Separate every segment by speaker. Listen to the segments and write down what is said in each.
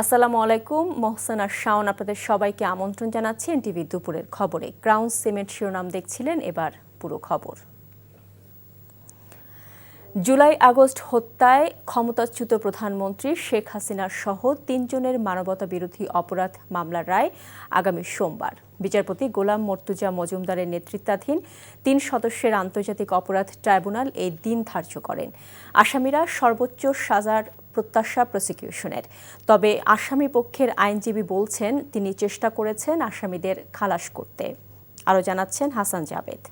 Speaker 1: আসসালামু আলাইকুম, মোহসেন শাওন আপনাদের সবাইকে আমন্ত্রণ জানাচ্ছি এনটিভি দুপুরের খবরে। ক্রাউন সিমেন্ট শিরোনাম দেখছিলেন, এবার পুরো খবর। জুলাই আগস্ট হত্যায় ক্ষমতাচ্যুত প্রধানমন্ত্রী শেখ হাসিনার সহ তিনজনের মানবতা বিরোধী অপরাধ মামলার রায় আগামী সোমবার। বিচারপতি গোলাম মর্তুজা মজুমদারের নেতৃত্বাধীন তিন সদস্যের আন্তর্জাতিক অপরাধ ট্রাইব্যুনাল এই দিন ধার্য করেন। আসামিরা সর্বোচ্চ সাজার প্রত্যাশা প্রসিকিউশনের তবে আসামি পক্ষের আইনজীবী বলছেন, তিনি চেষ্টা করেছেন আসামিদের খালাস করতে। আরও জানাচ্ছেন হাসান জাবেদ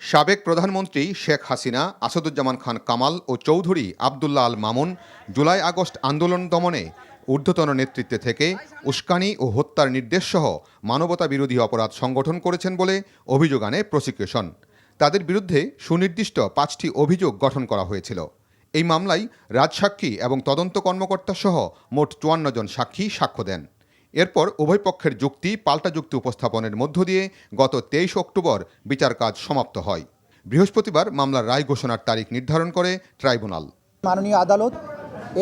Speaker 2: সাবেক প্রধানমন্ত্রী শেখ হাসিনা, আসাদুজ্জামান খান কামাল ও চৌধুরী আবদুল্লাহ আল মামুন জুলাই আগস্ট আন্দোলন দমনে ঊর্ধ্বতন নেতৃত্বে থেকে উস্কানি ও হত্যার নির্দেশসহ মানবতা বিরোধী অপরাধ সংগঠন করেছেন বলে অভিযোগ আনে প্রসিকিউশন তাদের বিরুদ্ধে সুনির্দিষ্ট পাঁচটি অভিযোগ গঠন করা হয়েছিল। এই মামলায় রাজসাক্ষী এবং তদন্ত কর্মকর্তা সহ মোট চুয়ান্ন জন সাক্ষী সাক্ষ্য দেন। এরপর উভয় পক্ষের যুক্তি, পাল্টা যুক্তি উপস্থাপনের মধ্য দিয়ে গত তেইশ অক্টোবর বিচার কাজ সমাপ্ত হয়। বৃহস্পতিবার মামলার রায় ঘোষণার তারিখ নির্ধারণ করে ট্রাইব্যুনাল।
Speaker 3: মাননীয় আদালত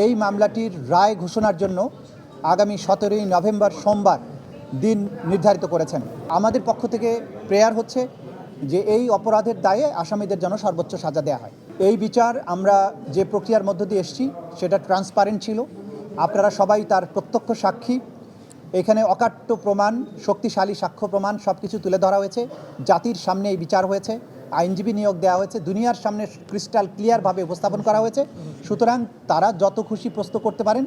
Speaker 3: এই মামলাটির রায় ঘোষণার জন্য আগামী সতেরোই নভেম্বর সোমবার দিন নির্ধারিত করেছেন। আমাদের পক্ষ থেকে প্রেয়ার হচ্ছে যে এই অপরাধের দায়ে আসামিদের জন্য সর্বোচ্চ সাজা দেওয়া হয়। এই বিচার আমরা যে প্রক্রিয়ার মধ্য দিয়ে এসেছি, সেটা ট্রান্সপারেন্ট ছিল। আপনারা সবাই তার প্রত্যক্ষ সাক্ষী। এখানে অকাট্য প্রমাণ, শক্তিশালী সাক্ষ্য প্রমাণ সব কিছু তুলে ধরা হয়েছে। জাতির সামনে এই বিচার হয়েছে। আইনজীবী নিয়োগ দেওয়া হয়েছে। দুনিয়ার সামনে ক্রিস্টাল ক্লিয়ারভাবে উপস্থাপন করা হয়েছে। সুতরাং তারা যত খুশি প্রশ্ন করতে পারেন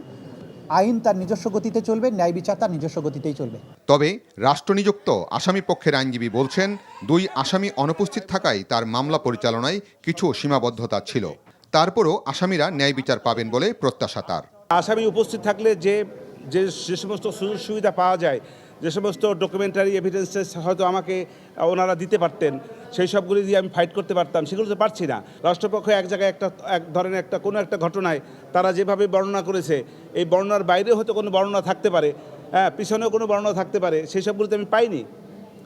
Speaker 3: আইন তার নিজস্ব গতিতে চলবে ন্যায় বিচার তার নিজস্ব গতিতেই চলবে।
Speaker 2: তবে রাষ্ট্রনিযুক্ত আসামি পক্ষের আইনজীবী বলছেন দুই আসামি অনুপস্থিত থাকায় তার মামলা পরিচালনায় কিছু সীমাবদ্ধতা ছিল। তারপরও আসামিরা ন্যায় বিচার পাবেন বলে প্রত্যাশা তার।
Speaker 4: আসামি উপস্থিত থাকলে যে যে যে সমস্ত সুযোগ সুবিধা পাওয়া যায়, যে সমস্ত ডকুমেন্টারি এভিডেন্সেস হয়তো আমাকে ওনারা দিতে পারতেন, সেই সবগুলি দিয়ে আমি ফাইট করতে পারতাম, সেগুলো তো পারছি না। রাষ্ট্রপক্ষ এক জায়গায় একটা, এক ধরনের একটা, কোনো একটা ঘটনায় তারা যেভাবে বর্ণনা করেছে, এই বর্ণনার বাইরেও হয়তো কোনো বর্ণনা থাকতে পারে হ্যাঁ পিছনেও কোনো বর্ণনা থাকতে পারে, সেই সবগুলোতে আমি পাইনি।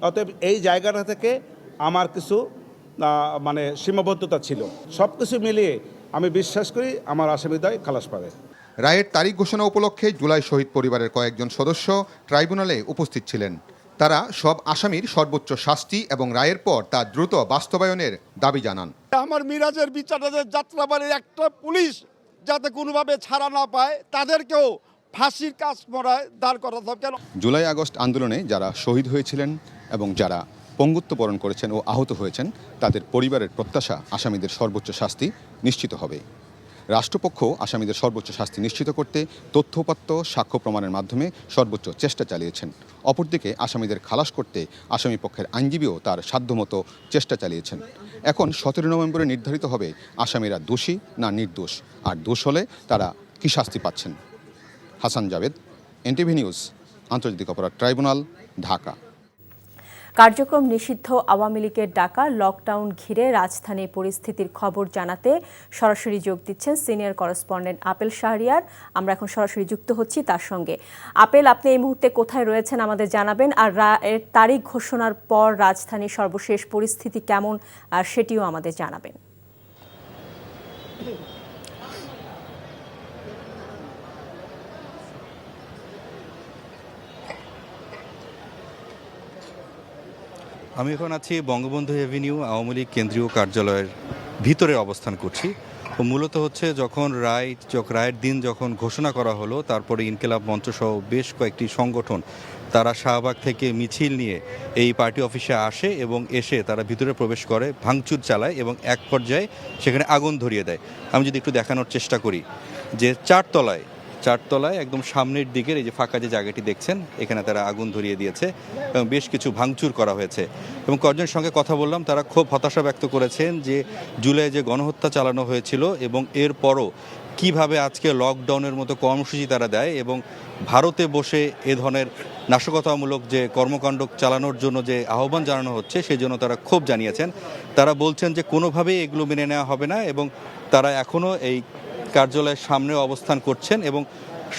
Speaker 4: অতএব এই জায়গাটা থেকে আমার কিছু মানে সীমাবদ্ধতা ছিল। সব কিছু মিলিয়ে আমি বিশ্বাস করি আমার আসামিদয় খালাস পাবে।
Speaker 2: রায়ের তারিখ ঘোষণা উপলক্ষে জুলাই শহীদ পরিবারের কয়েকজন সদস্য ট্রাইব্যুনালে উপস্থিত ছিলেন। তারা সব আসামির সর্বোচ্চ শাস্তি এবং রায়ের পর তা দ্রুত বাস্তবায়নের দাবি জানান।
Speaker 5: আমার মিরাজের বিচারে যে যাত্রাবাড়ির একটা পুলিশ যাতে কোনোভাবে ছাড়া না পায় তাদেরকেও ফাঁসির কাজ মরায় দাঁড় করা দরকার কেন?
Speaker 2: জুলাই আগস্ট আন্দোলনে যারা শহীদ হয়েছিলেন এবং যারা পঙ্গুত্ব বরণ করেছেন ও আহত হয়েছেন তাদের পরিবারের প্রত্যাশা আসামিদের সর্বোচ্চ শাস্তি নিশ্চিত হবে। রাষ্ট্রপক্ষ আসামিদের সর্বোচ্চ শাস্তি নিশ্চিত করতে তথ্যপাত্য সাক্ষ্য প্রমাণের মাধ্যমে সর্বোচ্চ চেষ্টা চালিয়েছেন। অপরদিকে আসামিদের খালাস করতে আসামি পক্ষের আইনজীবীও তার সাধ্যমতো চেষ্টা চালিয়েছেন। এখন সতেরো নভেম্বরে নির্ধারিত হবে আসামিরা দোষী না নির্দোষ, আর দোষ হলে তারা কী শাস্তি পাচ্ছেন? হাসান জাভেদ, এনটিভি নিউজ, আন্তর্জাতিক অপরাধ ট্রাইব্যুনাল, ঢাকা।
Speaker 1: কার্যক্রম নিষিদ্ধ, আওয়ামী লীগের ডাকা, লকডাউন ঘিরে রাজধানীর পরিস্থিতির খবর জানাতে সরাসরি যোগ দিচ্ছেন সিনিয়র করেসপন্ডেন্ট আপেল শাহরিয়ার। আমরা এখন সরাসরি যুক্ত হচ্ছি তার সঙ্গে। আপেল, আপনি এই মুহূর্তে কোথায় রয়েছেন আমাদের জানাবেন, আর রায়ের তারিখ ঘোষণার পর রাজধানীর সর্বশেষ পরিস্থিতি কেমন সেটিও আমাদের জানাবেন।
Speaker 6: আমি এখন আছি বঙ্গবন্ধু এভিনিউ, আওয়ামী লীগ কেন্দ্রীয় কার্যালয়ের ভিতরে অবস্থান করছি। মূলত হচ্ছে যখন রায় রায়ের দিন যখন ঘোষণা করা হলো, তারপরে ইনকেলাব মঞ্চ সহ বেশ কয়েকটি সংগঠন তারা শাহবাগ থেকে মিছিল নিয়ে এই পার্টি অফিসে আসে এবং এসে তারা ভিতরে প্রবেশ করে, ভাঙচুর চালায় এবং এক পর্যায়ে সেখানে আগুন ধরিয়ে দেয়। আমি যদি একটু দেখানোর চেষ্টা করি যে চারতলায় চারতলায় একদম সামনের দিকের এই যে ফাঁকা যে জায়গাটি দেখছেন, এখানে তারা আগুন ধরিয়ে দিয়েছে এবং বেশ কিছু ভাঙচুর করা হয়েছে। এবং কয়েকজনের সঙ্গে কথা বললাম, তারা খুব হতাশা ব্যক্ত করেছেন যে জুলাই যে গণহত্যা চালানো হয়েছিল এবং এরপরও কীভাবে আজকে লকডাউনের মতো কর্মসূচি তারা দেয় এবং ভারতে বসে এ ধরনের নাশকতামূলক যে কর্মকাণ্ড চালানোর জন্য যে আহ্বান জানানো হচ্ছে, সেই জন্য তারা ক্ষোভ জানিয়েছেন। তারা বলছেন যে কোনোভাবেই এগুলো মেনে নেওয়া হবে না এবং তারা এখনও এই কার্যালয়ের সামনে অবস্থান করছেন এবং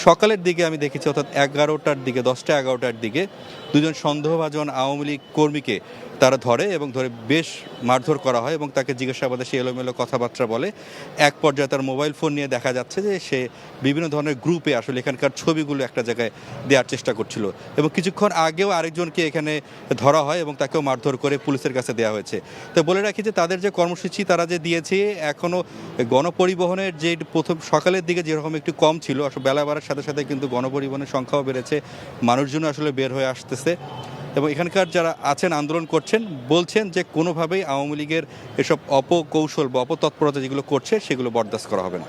Speaker 6: সকালের দিকে আমি দেখেছি, অর্থাৎ এগারোটার দিকে, দশটা এগারোটার দিকে দুজন সন্দেহভাজন আওয়ামী লীগ কর্মীকে তারা ধরে এবং ধরে বেশ মারধর করা হয় এবং তাকে জিজ্ঞাসাবাদে সে এলোমেলো কথাবার্তা বলে। এক পর্যায়ে তার মোবাইল ফোন নিয়ে দেখা যাচ্ছে যে সে বিভিন্ন ধরনের গ্রুপে আসলে এখানকার ছবিগুলো একটা জায়গায় দেওয়ার চেষ্টা করছিল এবং কিছুক্ষণ আগেও আরেকজনকে এখানে ধরা হয় এবং তাকেও মারধর করে পুলিশের কাছে দেওয়া হয়েছে। তো বলে রাখি যে তাদের যে কর্মসূচি তারা যে দিয়েছে এখনও গণপরিবহনের যে প্রথম সকালের দিকে যেরকম একটু কম ছিল, আসলে বেলা বাড়ার সাথে সাথে কিন্তু গণপরিবহনের সংখ্যাও বেড়েছে। মানুষজন আসলে বের হয়ে আসতেছে। এবং এখানকার যারা আছেন, আন্দোলন করছেন, বলছেন যে কোনোভাবেই আওয়ামী লীগের এসব অপকৌশল বা অপতৎপরতা যেগুলো করছে, সেগুলো বরদাস্ত করা হবে না।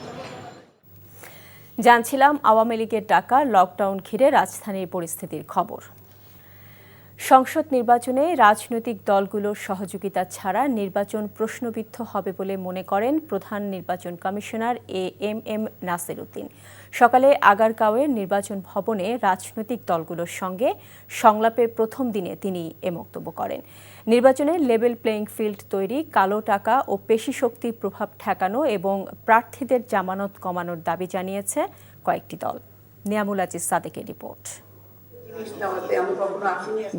Speaker 1: জানছিলাম আওয়ামী লীগের টাকা লকডাউন ঘিরে রাজধানীর পরিস্থিতির খবর। সংসদ নির্বাচনে রাজনৈতিক দলগুলোর সহযোগিতা ছাড়া নির্বাচন প্রশ্নবিদ্ধ হবে বলে মনে করেন প্রধান নির্বাচন commissioner A M M Nasir Uddin সকালে আগারগাঁওয়ের নির্বাচন ভবনে রাজনৈতিক দলগুলোর সঙ্গে সংলাপের প্রথম দিনে তিনি এ বক্তব্য করেন। নির্বাচনে লেভেল প্লেয়িং ফিল্ড তৈরি, কালো টাকা ও পেশি শক্তির প্রভাব ঠেকানো এবং প্রার্থীদের জামানত কমানোর দাবি জানিয়েছে কয়েকটি দল। নিয়ামুল আজিজ সাদেকের রিপোর্ট।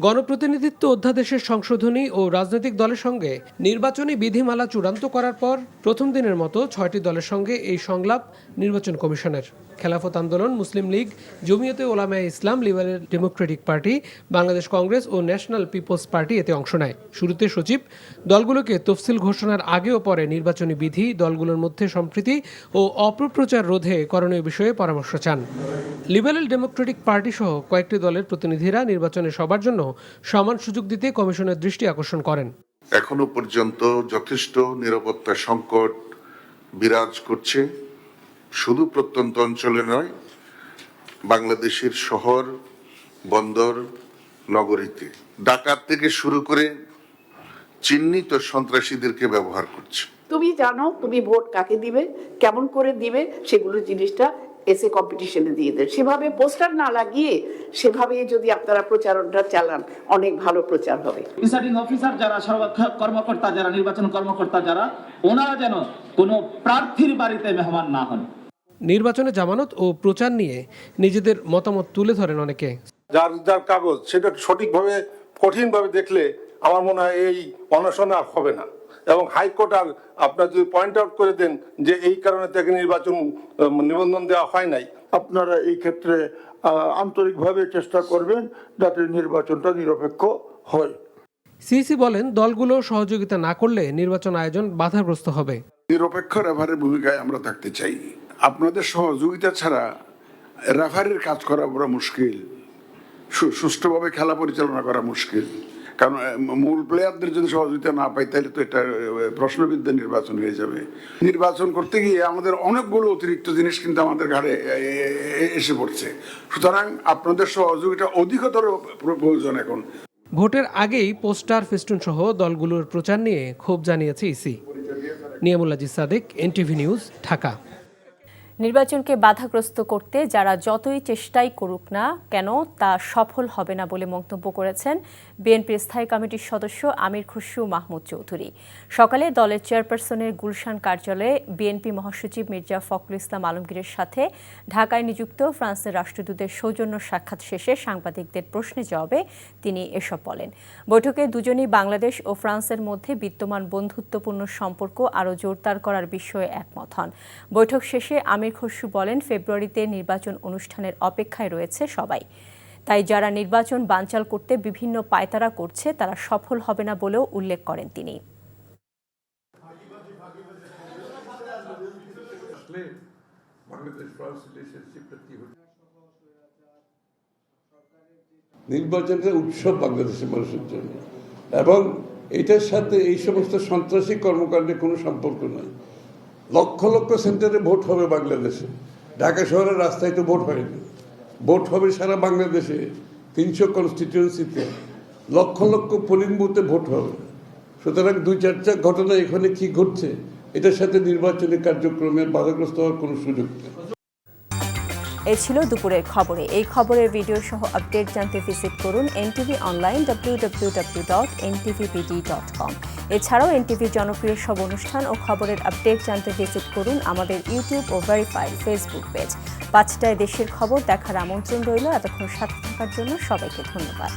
Speaker 7: গণপ্রতিনিধিত্ব অধ্যাদেশের সংশোধনী ও রাজনৈতিক দলের সঙ্গে নির্বাচনী বিধিমালা চূড়ান্ত করার পর প্রথম দিনের মতো ছয়টি দলের সঙ্গে এই সংলাপ নির্বাচন কমিশনের। খেলাফত আন্দোলন, Muslim League, Jamiat Ulema Islam, Liberal Democratic Party, Bangladesh Congress ও ন্যাশনাল পিপলস পার্টি এতে অংশ নেয়। শুরুতে সচিব দলগুলোকে তফসিল ঘোষণার আগে ও পরে নির্বাচনী বিধি, দলগুলোর মধ্যে সম্প্রীতি ও অপপ্রচার রোধে করণীয় বিষয়ে পরামর্শ চান। লিবারেল ডেমোক্রেটিক পার্টি সহ কয়েকটি দলের প্রতিনিধিরা নির্বাচনে সবার জন্য সমান সুযোগ দিতে কমিশনের দৃষ্টি আকর্ষণ করেন।
Speaker 8: এখনও পর্যন্ত যথেষ্ট নিরাপত্তা সংকট বিরাজ করছে। শুধু প্রত্যন্ত অঞ্চলে নয় বাংলাদেশের শহর বন্দর নগরীতে। ডাকাত থেকে শুরু করে চিহ্নিত সন্ত্রাসীদেরকে ব্যবহার করছে।
Speaker 9: তুমি জানো তুমি ভোট কাকে দিবে কেমন করে দিবে সেগুলো জিনিসটা এসে কম্পিটিশনে দিয়ে দেন। সেভাবে পোস্টার না লাগিয়ে সেভাবে যদি আপনারা প্রচারণটা চালান অনেক ভালো প্রচার হবে।
Speaker 10: প্রিসাইডিং অফিসার যারা কর্মকর্তা যারা নির্বাচন কর্মকর্তা যারা ওনারা যেন কোনো প্রার্থীর বাড়িতে মেহমান না হন।
Speaker 7: নির্বাচনে জামানত ও প্রচার নিয়ে নিজেদের মতামত তুলে ধরেন অনেকে।
Speaker 11: যার যার কাগজ সেটা সঠিকভাবে কঠিনভাবে দেখলে আমার মনে হয় এই অনশন আর হবে না। এবং হাইকোর্ট আর আপনার যদি পয়েন্ট আউট করে দেন যে এই কারণে তাকে নির্বাচন নিবন্ধন দেওয়া হয় নাই।
Speaker 12: আপনারা এই ক্ষেত্রে আন্তরিকভাবে চেষ্টা করবেন যাতে নির্বাচনটা নিরপেক্ষ হয়।
Speaker 7: সিসি বলেন দলগুলো সহযোগিতা না করলে নির্বাচন আয়োজন বাধাগ্রস্ত হবে।
Speaker 8: নিরপেক্ষ রেফারের ভূমিকায় আমরা থাকতে চাই। আপনাদের সহযোগিতা ছাড়া রেফারির কাজ করা বড় মুশকিল। সুষ্ঠুভাবে খেলা পরিচালনা করা মুশকিল। কারণ মূল প্লেয়ারদের যদি সহযোগিতা না পাই, তাহলে তো এটা প্রশ্নবিদ্যা নির্বাচন হয়ে যাবে। নির্বাচন করতে গিয়ে আমাদের অনেকগুলো অতিরিক্ত জিনিস কিন্তু আমাদের ঘাড়ে এসে পড়ছে। সুতরাং আপনাদের সহযোগিতা অধিকতর প্রয়োজন এখন।
Speaker 7: ভোটের আগেই পোস্টার, ফেস্টুন সহ দলগুলোর প্রচার নিয়ে ক্ষোভ জানিয়েছে ইসি। নিয়ামুল্লাজি সাদেক, এনটিভি নিউজ, ঢাকা।
Speaker 1: নির্বাচনকে বাধাগ্রস্ত করতে যারা যতই চেষ্টাই করুক না কেন তা সফল হবে না বলে মন্তব্য করেছেন বিএনপির স্থায়ী কমিটির সদস্য আমির খুশরু মাহমুদ চৌধুরী। সকালে দলের চেয়ারপারসনের গুলশান কার্যালয়ে বিএনপি মহাসচিব মির্জা ফখরুল ইসলাম আলমগীরের সাথে ঢাকায় নিযুক্ত ফ্রান্সের রাষ্ট্রদূতের সৌজন্য সাক্ষাৎ শেষে সাংবাদিকদের প্রশ্নে জবাবে তিনি এসব বলেন। বৈঠকে দুজনই বাংলাদেশ ও ফ্রান্সের মধ্যে বিদ্যমান বন্ধুত্বপূর্ণ সম্পর্ক আরও জোরদার করার বিষয়ে একমত হন। বৈঠক শেষে আমির খসরু বলেন, ফেব্রুয়ারিতে নির্বাচন অনুষ্ঠানের অপেক্ষায় রয়েছে সবাই। তাই যারা নির্বাচন বানচাল করতে বিভিন্ন পায়তারা করছে, তারা সফল হবে না বলেও উল্লেখ করেন তিনি।
Speaker 12: নির্বাচনের উৎসব বাংলাদেশের মানুষের জন্য। এবং এটার সাথে এই সমস্ত সন্ত্রাসী কর্মকাণ্ডের কোনো সম্পর্ক নাই। লক্ষ লক্ষ সেন্টারে ভোট হবে বাংলাদেশে। ঢাকা শহরের রাস্তায় তো ভোট হয়নি। ভোট হবে সারা বাংলাদেশে তিনশো কনস্টিটিউয়েন্সিতে লক্ষ লক্ষ পোলিং বুথে ভোট হবে। সুতরাং দুই চারটা ঘটনা এখানে কি ঘটছে, এটার সাথে নির্বাচনী কার্যক্রমের বাধাগ্রস্ত হওয়ার কোনো সুযোগ নেই।
Speaker 1: এ ছিল দুপুরের খবরে। এই খবরের ভিডিও সহ আপডেট জানতে ভিজিট করুন NTV online W W W dot NTVBD dot com এছাড়াও এনটিভির জনপ্রিয় সব অনুষ্ঠান ও খবরের আপডেট জানতে ভিজিট করুন আমাদের ইউটিউব ও ভেরিফাইড ফেসবুক পেজ পাঁচটায় দেশের খবর দেখার আমন্ত্রণ রইল। এতক্ষণ সাথে থাকার জন্য সবাইকে ধন্যবাদ।